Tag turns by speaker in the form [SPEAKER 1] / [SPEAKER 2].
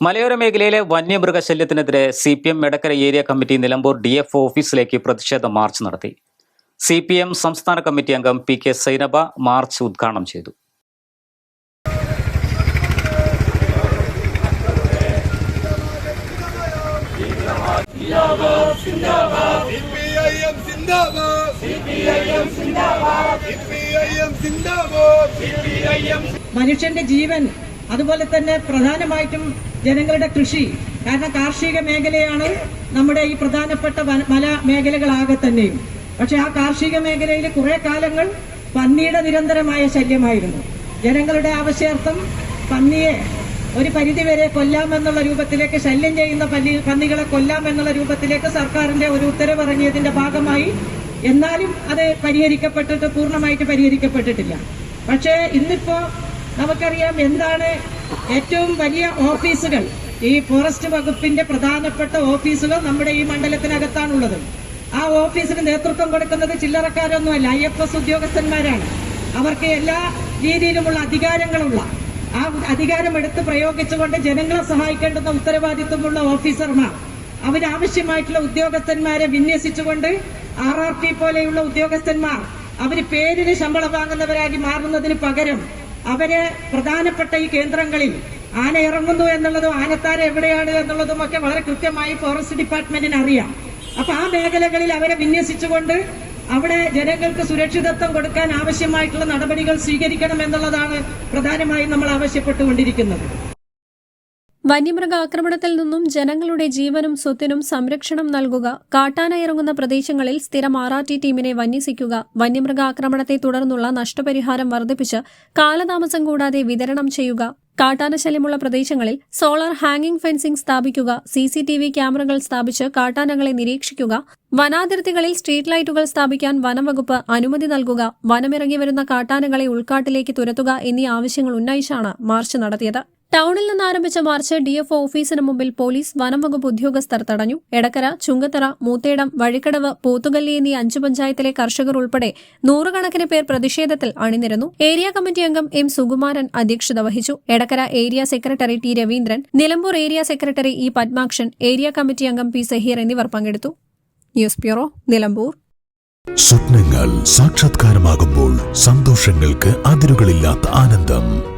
[SPEAKER 1] മലയോര മേഖലയിലെ വന്യമൃഗശല്യത്തിനെതിരെ C P M Edakkara area committee Nilambur D F ഓഫീസിലേക്ക് പ്രതിഷേധ മാർച്ച് നടത്തി. സി പി എം സംസ്ഥാന കമ്മിറ്റി അംഗം പി കെ സൈനബ മാർച്ച് ഉദ്ഘാടനം ചെയ്തു.
[SPEAKER 2] മനുഷ്യന്റെ ജീവൻ അതുപോലെ തന്നെ പ്രധാനമായിട്ടും ജനങ്ങളുടെ കൃഷി. കാരണം കാർഷിക മേഖലയാണ് നമ്മുടെ ഈ പ്രധാനപ്പെട്ട മല മേഖലകളാകെ തന്നെയും. പക്ഷെ ആ കാർഷിക മേഖലയിൽ കുറെ കാലങ്ങൾ പന്നിയുടെ നിരന്തരമായ ശല്യമായിരുന്നു. ജനങ്ങളുടെ ആവശ്യാർത്ഥം പന്നിയെ ഒരു പരിധിവരെ കൊല്ലാമെന്നുള്ള രൂപത്തിലേക്ക് ശല്യം ചെയ്യുന്ന പല്ലി പന്നികളെ കൊല്ലാമെന്നുള്ള രൂപത്തിലേക്ക് സർക്കാരിന്റെ ഒരു ഉത്തരവിറങ്ങിയതിന്റെ ഭാഗമായി എന്നാലും അത് പരിഹരിക്കപ്പെട്ടിട്ട് പൂർണമായിട്ട് പരിഹരിക്കപ്പെട്ടിട്ടില്ല. പക്ഷേ ഇന്നിപ്പോ നമുക്കറിയാം എന്താണ് ഏറ്റവും വലിയ ഓഫീസുകൾ. ഈ ഫോറസ്റ്റ് വകുപ്പിന്റെ പ്രധാനപ്പെട്ട ഓഫീസുകൾ നമ്മുടെ ഈ മണ്ഡലത്തിനകത്താണുള്ളത്. ആ ഓഫീസിന് നേതൃത്വം കൊടുക്കുന്നത് ചില്ലറക്കാരൊന്നുമല്ല ഐ എഫ് എസ് ഉദ്യോഗസ്ഥന്മാരാണ്. അവർക്ക് എല്ലാ രീതിയിലുമുള്ള അധികാരങ്ങളുള്ള ആ അധികാരം എടുത്ത് പ്രയോഗിച്ചുകൊണ്ട് ജനങ്ങളെ സഹായിക്കേണ്ടുന്ന ഉത്തരവാദിത്വമുള്ള ഓഫീസർമാർ. അവരാവശ്യമായിട്ടുള്ള ഉദ്യോഗസ്ഥന്മാരെ വിന്യസിച്ചുകൊണ്ട് ആർ ആർ ടി പോലെയുള്ള ഉദ്യോഗസ്ഥന്മാർ. അവർ പേരിന് ശമ്പളം വാങ്ങുന്നവരായി മാറുന്നതിന് പകരം അവർ പ്രധാനപ്പെട്ട ഈ കേന്ദ്രങ്ങളിൽ ആന ഇറങ്ങുന്നു എന്നുള്ളതും ആനത്താര എവിടെയാണ് എന്നുള്ളതും ഒക്കെ വളരെ കൃത്യമായി ഫോറസ്റ്റ് ഡിപ്പാർട്ട്മെന്റിന് അറിയാം. അപ്പൊ ആ മേഖലകളിൽ അവരെ വിന്യസിച്ചുകൊണ്ട് അവിടെ ജനങ്ങൾക്ക് സുരക്ഷിതത്വം കൊടുക്കാൻ ആവശ്യമായിട്ടുള്ള നടപടികൾ സ്വീകരിക്കണം എന്നുള്ളതാണ് പ്രധാനമായും നമ്മൾ ആവശ്യപ്പെട്ടുകൊണ്ടിരിക്കുന്നത്.
[SPEAKER 3] വന്യമൃഗ ആക്രമണത്തിൽ നിന്നും ജനങ്ങളുടെ ജീവനും സ്വത്തിനും സംരക്ഷണം നൽകുക. കാട്ടാന ഇറങ്ങുന്ന പ്രദേശങ്ങളിൽ സ്ഥിരം ആർ ആർ ടി ടീമിനെ വന്യസിക്കുക. വന്യമൃഗ ആക്രമണത്തെ തുടർന്നുള്ള നഷ്ടപരിഹാരം വർദ്ധിപ്പിച്ച് കാലതാമസം കൂടാതെ വിതരണം ചെയ്യുക. കാട്ടാനശല്യമുള്ള പ്രദേശങ്ങളിൽ സോളാർ ഹാങ്ങിംഗ് ഫെൻസിംഗ് സ്ഥാപിക്കുക. സി സി ടി വി ക്യാമറകൾ സ്ഥാപിച്ച് കാട്ടാനകളെ നിരീക്ഷിക്കുക. വനാതിർത്തികളിൽ സ്ട്രീറ്റ് ലൈറ്റുകൾ സ്ഥാപിക്കാൻ വനംവകുപ്പ് അനുമതി നൽകുക. വനമിറങ്ങി വരുന്ന കാട്ടാനകളെ ഉൾക്കാട്ടിലേക്ക് തുരത്തുക എന്നീ ആവശ്യങ്ങൾ ഉന്നയിച്ചാണ് മാർച്ച് നടത്തിയത്. ടൗണിൽ നിന്ന് ആരംഭിച്ച മാർച്ച് ഡിഎഫ്ഒ ഓഫീസിന് മുമ്പിൽ പോലീസ് വനം വകുപ്പ് ഉദ്യോഗസ്ഥർ തടഞ്ഞു. എടക്കര ചുങ്കത്തറ മൂത്തേടം വഴിക്കടവ് പോത്തുകല്ലി എന്നീ അഞ്ചു പഞ്ചായത്തിലെ കർഷകർ ഉൾപ്പെടെ നൂറുകണക്കിന് പേർ പ്രതിഷേധത്തിൽ അണിനിരന്നു. ഏരിയ കമ്മിറ്റി അംഗം എം സുകുമാരൻ അധ്യക്ഷത വഹിച്ചു. Edakkara area secretary T Raveendran Nilambur area secretary E Padmakshan area committee അംഗം പി സഹീർ എന്നിവർ പങ്കെടുത്തു. News bureau Nilambur.
[SPEAKER 4] സ്വപ്നങ്ങൾ സാക്ഷാത്കാരമാകുമ്പോൾ സന്തോഷങ്ങൾക്ക് അതിരുകളില്ലാത്ത ആനന്ദം.